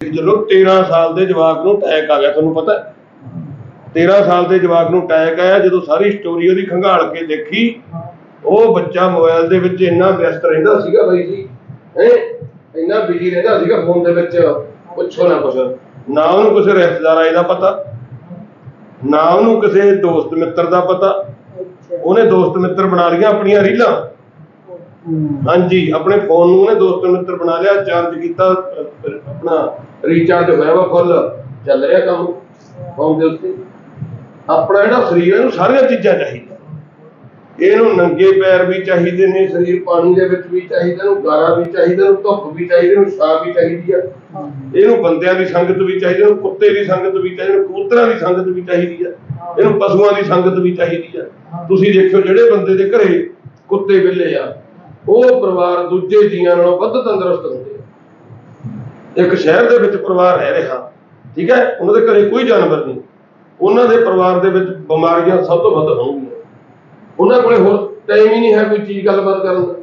ਜਦੋਂ 13 ਸਾਲ ਦੇ ਜਵਾਕ ਨੂੰ ਅਟੈਕ ਆ ਗਿਆ ਤੁਹਾਨੂੰ ਪਤਾ ਹੈ? 13 ਸਾਲ ਦੇ ਜਵਾਕ ਨੂੰ ਅਟੈਕ ਆਇਆ ਜਦੋਂ ਸਾਰੀ ਸਟੋਰੀ ਉਹਦੀ ਖੰਗਾਲ ਕੇ ਦੇਖੀ ਉਹ ਬੱਚਾ ਮੋਬਾਈਲ ਦੇ ਵਿੱਚ ਇੰਨਾ ਵਿਅਸਤ ਰਹਿੰਦਾ ਸੀਗਾ ਬਾਈ ਜੀ ਹੈ? ਇੰਨਾ ਬਿਜ਼ੀ ਰਹਿੰਦਾ ਸੀਗਾ ਫੋਨ ਦੇ ਵਿੱਚ ਪੁੱਛੋ ਨਾ ਕੁਛ। ਨਾ ਉਹਨੂੰ ਕਿਸੇ ਰਿਸ਼ਤੇਦਾਰ ਆਏ ਦਾ ਪਤਾ ਨਾ ਉਹਨੂੰ ਕਿਸੇ ਦੋਸਤ ਮਿੱਤਰ ਦਾ ਪਤਾ। ਉਹਨੇ ਦੋਸਤ ਮਿੱਤਰ ਬਣਾ ਲਈਆਂ ਆਪਣੀਆਂ ਰੀਲਾਂ। ਹਾਂਜੀ ਆਪਣੇ ਫੋਨ ਨੂੰ ਉਹਨੇ ਦੋਸਤ ਮਿੱਤਰ ਬਣਾ ਲਿਆ ਚਾਰਜ ਕੀਤਾ ਆਪਣਾ ਰੀਚਾਰਜ ਹੋਇਆ ਵਾ ਫੁੱਲ ਚੱਲ ਰਿਹਾ ਕੰਮ ਫੋਨ ਦੇ ਉੱਤੇ। ਆਪਣਾ ਜਿਹੜਾ ਸਰੀਰ ਇਹਨੂੰ ਸਾਰੀਆਂ ਚੀਜ਼ਾਂ ਚਾਹੀਦੀਆਂ। ਇਹਨੂੰ ਨੰਗੇ ਪੈਰ ਵੀ ਚਾਹੀਦੇ ਨੇ ਸਰੀਰ ਪਾਣੀ ਦੇ ਵਿੱਚ ਵੀ ਚਾਹੀਦਾ ਇਹਨੂੰ ਗਾਰਾ ਵੀ ਚਾਹੀਦਾ ਇਹਨੂੰ ਧੁੱਪ ਵੀ ਚਾਹੀਦੀ ਇਹਨੂੰ ਛਾਂ ਵੀ ਚਾਹੀਦੀ ਆ। ਇਹਨੂੰ ਬੰਦਿਆਂ ਦੀ ਸੰਗਤ ਵੀ ਚਾਹੀਦੀ ਇਹਨੂੰ ਕੁੱਤੇ ਦੀ ਸੰਗਤ ਵੀ ਚਾਹੀਦੀ ਇਹਨੂੰ ਕਬੂਤਰਾਂ ਦੀ ਸੰਗਤ ਵੀ ਚਾਹੀਦੀ ਆ। ਇਹਨੂੰ ਪਸ਼ੂਆਂ ਦੀ ਸੰਗਤ ਵੀ ਚਾਹੀਦੀ ਆ। ਤੁਸੀਂ ਦੇਖਿਓ ਜਿਹੜੇ ਬੰਦੇ ਦੇ ਘਰੇ ਕੁੱਤੇ ਬਿੱਲੇ ਆ ਉਹ ਪਰਿਵਾਰ ਦੂਜੇ ਜੀਆਂ ਨਾਲੋਂ ਵੱਧ ਤੰਦਰੁਸਤ ਹੁੰਦੇ ਇੱਕ ਸ਼ਹਿਰ ਦੇ ਵਿੱਚ ਪਰਿਵਾਰ ਰਹਿ ਰਿਹਾ ਠੀਕ ਹੈ? ਉਹਨਾਂ ਦੇ ਘਰੇ ਕੋਈ ਜਾਨਵਰ ਨਹੀਂ। ਉਹਨਾਂ ਦੇ ਪਰਿਵਾਰ ਦੇ ਵਿੱਚ ਬਿਮਾਰੀਆਂ ਸਭ ਤੋਂ ਵੱਧ ਹੋਣਗੀਆਂ। ਉਹਨਾਂ ਕੋਲੇ ਹੋਰ ਟਾਈਮ ਹੀ ਨਹੀਂ ਹੈ ਕੋਈ ਚੀਜ਼ ਗੱਲਬਾਤ ਕਰਨ ਦਾ।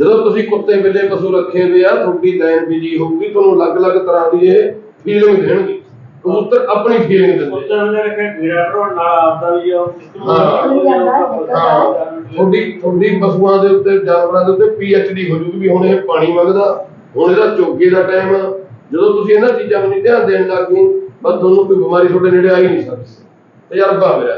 ਜਦੋਂ ਤੁਸੀਂ ਕੁੱਤੇ ਬਿੱਲੇ ਪਸ਼ੂ ਰੱਖੇ ਹੋਏ ਆ ਤੁਹਾਡੀ ਲਾਈਨ ਬਿਜ਼ੀ ਹੋਊਗੀ ਤੁਹਾਨੂੰ ਅਲੱਗ-ਅਲੱਗ ਤਰ੍ਹਾਂ ਦੀ ਇਹ ਫੀਲਿੰਗ ਦੇਣਗੇ। ਕਬੂਤਰ ਆਪਣੀ ਫੀਲਿੰਗ ਦਿੰਦੇ ਆ। ਉੱਤੇ ਉਹਨੇ ਰੱਖਿਆ ਗੇੜਾ ਭਰਾਉਣ ਨਾਲ ਆਪਦਾ ਵੀ ਉਹ ਹਾਂ। ਤੁਹਾਡੀ ਤੁਹਾਡੀ ਪਸ਼ੂਆਂ ਦੇ ਉੱਤੇ ਜਾਨਵਰਾਂ ਦੇ ਉੱਤੇ ਪੀਐਚਡੀ ਹੋ ਜੂਗੀ ਵੀ ਹੁਣ ਇਹ ਪਾਣੀ ਮੰਗਦਾ। ਹੁਣ ਇਹਦਾ ਚੋਗੇ ਦਾ ਟਾਈਮ ਆ ਜਦੋਂ ਤੁਸੀਂ ਇਹਨਾਂ ਚੀਜ਼ਾਂ ਨੂੰ ਨਹੀਂ ਧਿਆਨ ਦੇਣ ਲੱਗ ਗਏ, ਬਸ ਤੁਹਾਨੂੰ ਕੋਈ ਬਿਮਾਰੀ ਤੁਹਾਡੇ ਨੇੜੇ ਆ ਹੀ ਨਹੀਂ ਸਕਦੀ। ਤਜਰਬਾ ਮੇਰਾ